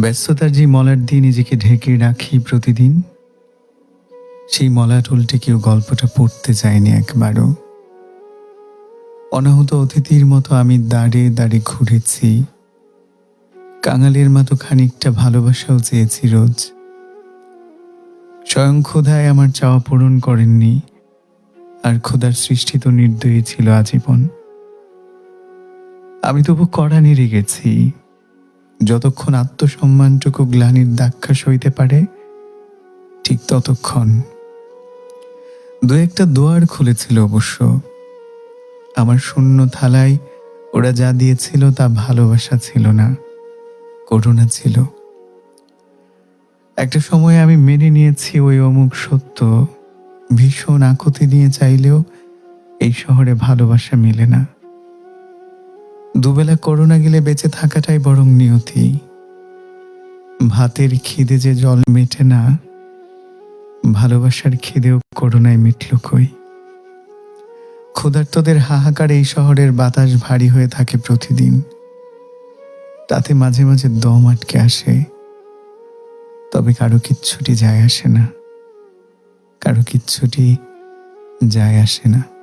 ব্যস্ততার যে মলার দিয়ে নিজেকে ঢেকে রাখি প্রতিদিন, সেই মলাটুলটি কেউ গল্পটা পড়তে চায়নি একবারও। অনাহত অতিথির মতো আমি দাঁড়ে দাঁড়ে ঘুরেছি। কাঙালের মতো খানিকটা ভালোবাসাও চেয়েছি রোজ। স্বয়ং ক্ষুধায় আমার চাওয়া পূরণ করেননি, আর ক্ষুধার সৃষ্টি তো নির্দয়ী ছিল আজীবন। আমি তবু কড়া নেড়ে গেছি। যতক্ষণ আত্মসম্মানটুকু গ্লানির দাক্ষা সইতে পারে, ঠিক ততক্ষণ। দু একটা দোয়ার খুলেছিল অবশ্য। আমার শূন্য থালায় ওরা যা দিয়েছিল তা ভালোবাসা ছিল না, করুণা ছিল। একটা সময় আমি মেনে নিয়েছি ওই অমুক সত্য, ভীষণ আকুতি নিয়ে চাইলেও এই শহরে ভালোবাসা মেলে না। দুবেলা করোনা গেলে বেঁচে থাকাটাই বরং নিয়তি। ভাতের খিদে যে জল মেটে না, ভালোবাসার খিদেও করোনায় মিটল কই? ক্ষুধার্তদের হাহাকার এই শহরের বাতাস ভারী হয়ে থাকে প্রতিদিন। তাতে মাঝে মাঝে দম আটকে আসে। তবে কারও কিচ্ছুটি যায় আসে না। কারও কিচ্ছুটি যায় আসে না।